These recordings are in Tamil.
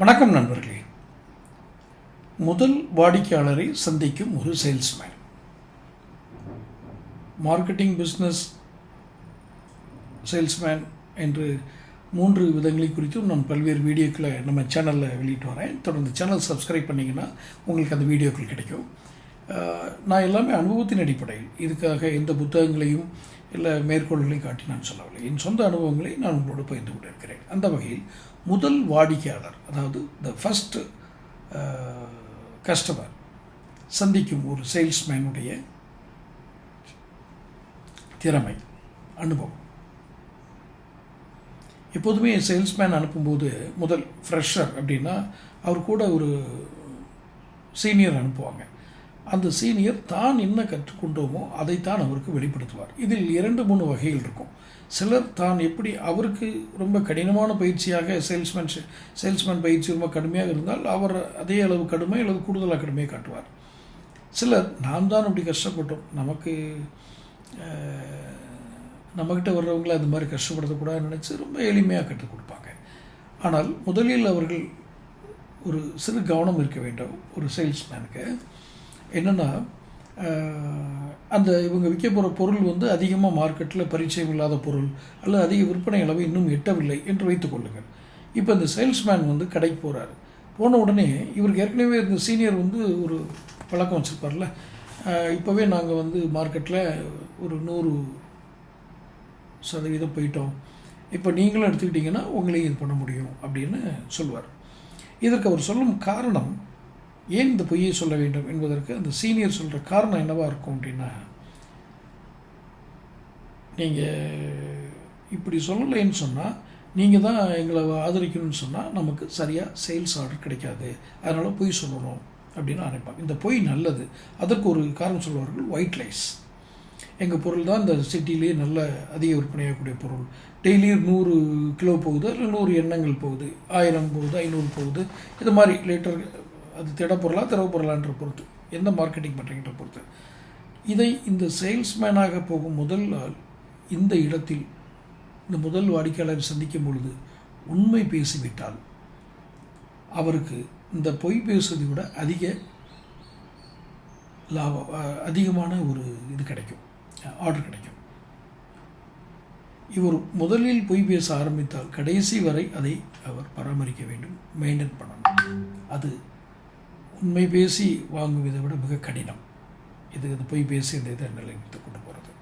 வணக்கம் நண்பர்களே. முதல் வாடிக்கையாளரை சந்திக்கும் ஒரு சேல்ஸ்மேன். மார்க்கெட்டிங் பிஸ்னஸ் சேல்ஸ்மேன் என்று மூன்று விதங்களை குறித்தும் நான் பல்வேறு வீடியோக்களை நம்ம சேனலில் வெளியிட்டு வரேன். தொடர்ந்து சேனல் சப்ஸ்கிரைப் பண்ணிங்கன்னா உங்களுக்கு அந்த வீடியோக்கள் கிடைக்கும். நான் எல்லாமே அனுபவத்தின் அடிப்படையில். இதுக்காக எந்த புத்தகங்களையும் இல்லை மேற்கோள்களையும் காட்டி நான் சொல்லவில்லை. என் சொந்த அனுபவங்களை நான் உங்களோடு பகிர்ந்து கொண்டிருக்கிறேன். அந்த வகையில் முதல் வாடிக்கையாளர் அதாவது த ஃபஸ்ட் கஸ்டமர் சந்திக்கும் ஒரு சேல்ஸ்மேனுடைய திறமை அனுபவம். எப்போதுமே சேல்ஸ்மேன் அனுப்பும்போது முதல் ஃப்ரெஷர் அப்படின்னா அவர் கூட ஒரு சீனியர் அனுப்புவாங்க. அந்த சீனியர் தான் என்ன கற்றுக்கொண்டோமோ அதைத்தான் அவருக்கு வெளிப்படுத்துவார். இதில் இரண்டு மூணு வகைகள் இருக்கும். சிலர் தான் எப்படி அவருக்கு ரொம்ப கடினமான பயிற்சியாக சேல்ஸ்மேன் சேல்ஸ்மேன் பயிற்சி ரொம்ப கடுமையாக இருந்தால் அவர் அதே அளவு கடுமை அல்லது கூடுதலாக கடுமையாக காட்டுவார். சிலர் நாம் தான் அப்படி கஷ்டப்பட்டோம். நமக்கு நம்மக்கிட்ட வர்றவங்கள அது மாதிரி கஷ்டப்படுத்தக்கூடாதுன்னு நினச்சி ரொம்ப எளிமையாக கற்றுக் கொடுப்பாங்க. ஆனால் முதலில் அவர்கள் ஒரு சிறு கவனம் இருக்க வேண்டும். ஒரு சேல்ஸ்மேனுக்கு என்னென்னா அந்த இவங்க விற்க போகிற பொருள் வந்து அதிகமாக மார்க்கெட்டில் பரிச்சயம் இல்லாத பொருள் அல்லது அதிக விற்பனை அளவு இன்னும் எட்டவில்லை என்று வைத்துக்கொள்ளுங்கள் இப்போ இந்த சேல்ஸ்மேன் வந்து கடைக்கு போகிறாரு போன உடனே இவருக்கு ஏற்கனவே இந்த சீனியர் வந்து ஒரு பழக்கம் வச்சுருப்பார்ல. இப்போவே நாங்கள் வந்து மார்க்கெட்டில் ஒரு நூறு சதவீதம் போயிட்டோம். இப்போ நீங்களும் எடுத்துக்கிட்டிங்கன்னா உங்களையும் இது பண்ண முடியும் அப்படின்னு சொல்லுவார். இதற்கு அவர் சொல்லும் காரணம் ஏன் இந்த பொய்யை சொல்ல வேண்டும் என்பதற்கு அந்த சீனியர் சொல்கிற காரணம் என்னவாக இருக்கும் அப்படின்னா நீங்கள் இப்படி சொல்லலைன்னு சொன்னால் நீங்கள் தான் எங்களை ஆதரிக்கணும்னு சொன்னால் நமக்கு சரியாக சேல்ஸ் ஆர்டர் கிடைக்காது. அதனால் பொய் சொல்லணும் அப்படின்னு நினைப்பாங்க இந்த பொய் நல்லது. அதற்கு ஒரு காரணம் சொல்வார்கள் ஒயிட் லைஸ் எங்கள் பொருள் தான் இந்த சிட்டிலேயே நல்ல அதிக விற்பனையாகக்கூடிய பொருள். டெய்லியும் நூறு கிலோ போகுது இல்லை நூறு எண்ணங்கள் போகுது ஆயிரம் போகுது ஐநூறு போகுது. இது மாதிரி லிட்டர் அது திடப்பொருளாக திரவ பொருளான்ற பொறுத்து எந்த மார்க்கெட்டிங் பண்ணுறீங்கிற பொறுத்து இதை இந்த சேல்ஸ்மேனாக போகும் முதல் ஆள் இந்த இடத்தில் இந்த முதல் வாடிக்கையாளரை சந்திக்கும் பொழுது உண்மை பேசிவிட்டால் அவருக்கு இந்த பொய் பேசுவதை விட அதிக லாபம் அதிகமான ஒரு இது கிடைக்கும் ஆர்டர் கிடைக்கும். இவர் முதலில் பொய் பேச ஆரம்பித்தால் கடைசி வரை அதை அவர் பராமரிக்க வேண்டும் மெயின்டைன் பண்ணணும். அது உண்மை பேசி வாங்குவதை விட மிக கடினம். இது இது பொய் பேசி இந்த இதை நிலைநிறுத்தி கொண்டு போகிறது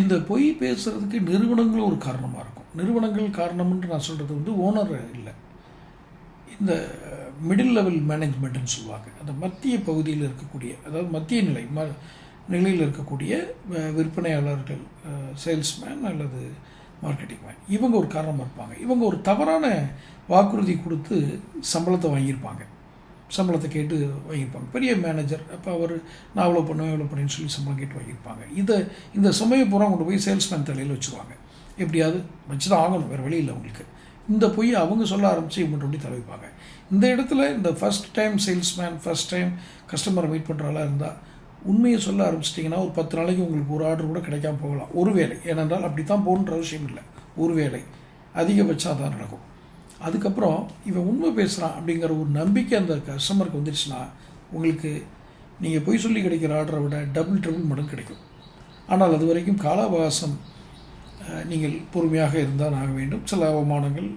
இந்த பொய் பேசுகிறதுக்கு நிறுவனங்களும் ஒரு காரணமாக இருக்கும். நிறுவனங்கள் காரணம்னு நான் சொல்கிறது வந்து ஓனர் இல்லை. இந்த மிடில் லெவல் மேனேஜ்மெண்ட்னு சொல்லுவாங்க. அந்த மத்திய பகுதியில் இருக்கக்கூடிய அதாவது மத்திய நிலை ம நிலையில் இருக்கக்கூடிய விற்பனையாளர்கள் சேல்ஸ்மேன் அல்லது மார்க்கெட்டிங் மேன் இவங்க ஒரு காரணமாக இருப்பாங்க. இவங்க ஒரு தவறான வாக்குறுதி கொடுத்து சம்பளத்தை வாங்கியிருப்பாங்க. சம்பளத்தை கேட்டு வாங்கியிருப்பாங்க. பெரிய மேனேஜர் அப்போ அவர் நான் அவ்வளோ பண்ணுவேன் இவ்வளோ பண்ணுவேன்னு சொல்லி சம்பளம் கேட்டு வாங்கியிருப்பாங்க. இதை இந்த சுமையை பூரா கொண்டு போய் சேல்ஸ்மேன் தலையில் வச்சுருவாங்க. எப்படியாவது வச்சு தான் ஆகணும் வேறு வழியில் அவங்களுக்கு. இந்த பொய் அவங்க சொல்ல ஆரம்பித்து இவங்க கொண்டு தலைவிப்பாங்க இந்த இடத்துல இந்த first time salesman first time கஸ்டமரை மீட் பண்ணுறாலாம் இருந்தால் உண்மையை சொல்ல ஆரம்பிச்சிட்டிங்கன்னா ஒரு பத்து நாளைக்கு உங்களுக்கு ஒரு ஆர்டர் கூட கிடைக்காம போகலாம். ஒரு வேலை ஏனென்றால் அப்படி தான் போகணுன்ற அவசியம் இல்லை. ஒரு வேலை அதிகபட்சம் அதான் நடக்கும். அதுக்கப்புறம் இவன் உண்மை பேசுகிறான் அப்படிங்கிற ஒரு நம்பிக்கை அந்த கஸ்டமருக்கு வந்துருச்சுன்னா உங்களுக்கு நீங்கள் பொய் சொல்லி கிடைக்கிற ஆர்டரை விட டபுள் ட்ரிபிள் மடங்கு கிடைக்கும். ஆனால் அது வரைக்கும் கால அவகாசம் நீங்கள் பொறுமையாக இருந்தால் ஆக வேண்டும். சில அவமானங்கள்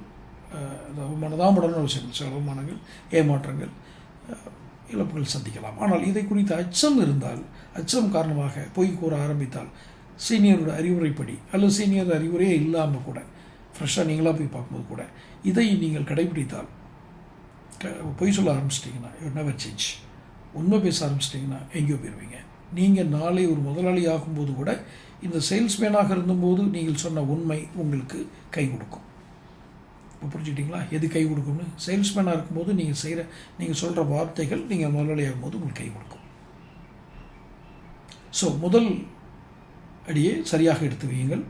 அவமானதான் அது படணும் அவசியம் சில அவமானங்கள் ஏமாற்றங்கள் இழப்புகள் சந்திக்கலாம். ஆனால் இதை குறித்த அச்சம் இருந்தால் அச்சம் காரணமாக பொய் கூற ஆரம்பித்தால் சீனியரோட அறிவுரைப்படி அல்லது சீனியர் அறிவுரையே இல்லாமல் கூட ஃப்ரெஷ்ஷாக நீங்களாக போய் பார்க்கும்போது கூட இதை நீங்கள் கடைபிடித்தால் பொய் சொல்ல ஆரம்பிச்சிட்டிங்கன்னா யூ நெவர் சேஞ்ச் உண்மை பேச ஆரம்பிச்சிட்டிங்கன்னா எங்கேயோ போயிடுவீங்க நீங்கள் நாளை ஒரு முதலாளி ஆகும்போது கூட இந்த சேல்ஸ்மேனாக இருந்தபோது நீங்கள் சொன்ன உண்மை உங்களுக்கு கை கொடுக்கும். இப்போ புரிஞ்சுக்கிட்டீங்களா? எது கை கொடுக்கும்னு? சேல்ஸ்மேனாக இருக்கும்போது நீங்கள் செய்கிற நீங்கள் சொல்கிற வார்த்தைகள் நீங்கள் முதலாளியாகும் போது உங்களுக்கு கை கொடுக்கும். ஸோ முதல் அடியே சரியாக எடுத்து வையுங்கள்.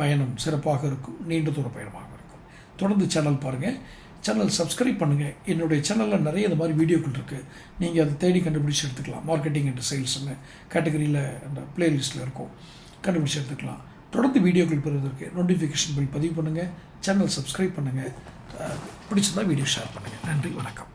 பயணம் சிறப்பாக இருக்கும். நீண்ட தூர பயணமாக இருக்கும். தொடர்ந்து சேனல் பாருங்கள் சேனல் சப்ஸ்கிரைப் பண்ணுங்கள் என்னுடைய சேனலில் நிறைய இந்த மாதிரி வீடியோக்கள் இருக்குது நீங்கள் அதை தேடி கண்டுபிடிச்சு எடுத்துக்கலாம். மார்க்கெட்டிங் அண்ட் சேல்ஸ்னு கேட்டகரியில் அந்த பிளேலிஸ்ட்டில் இருக்கும். கண்டுபிடிச்சு எடுத்துக்கலாம். தொடர்ந்து வீடியோக்கள் பெறுவதற்கு நோட்டிஃபிகேஷன் பில் பதிவு பண்ணுங்கள் சேனல் சப்ஸ்கிரைப் பண்ணுங்கள் பிடிச்சிருந்தா வீடியோ ஷேர் பண்ணுங்கள் நன்றி வணக்கம்.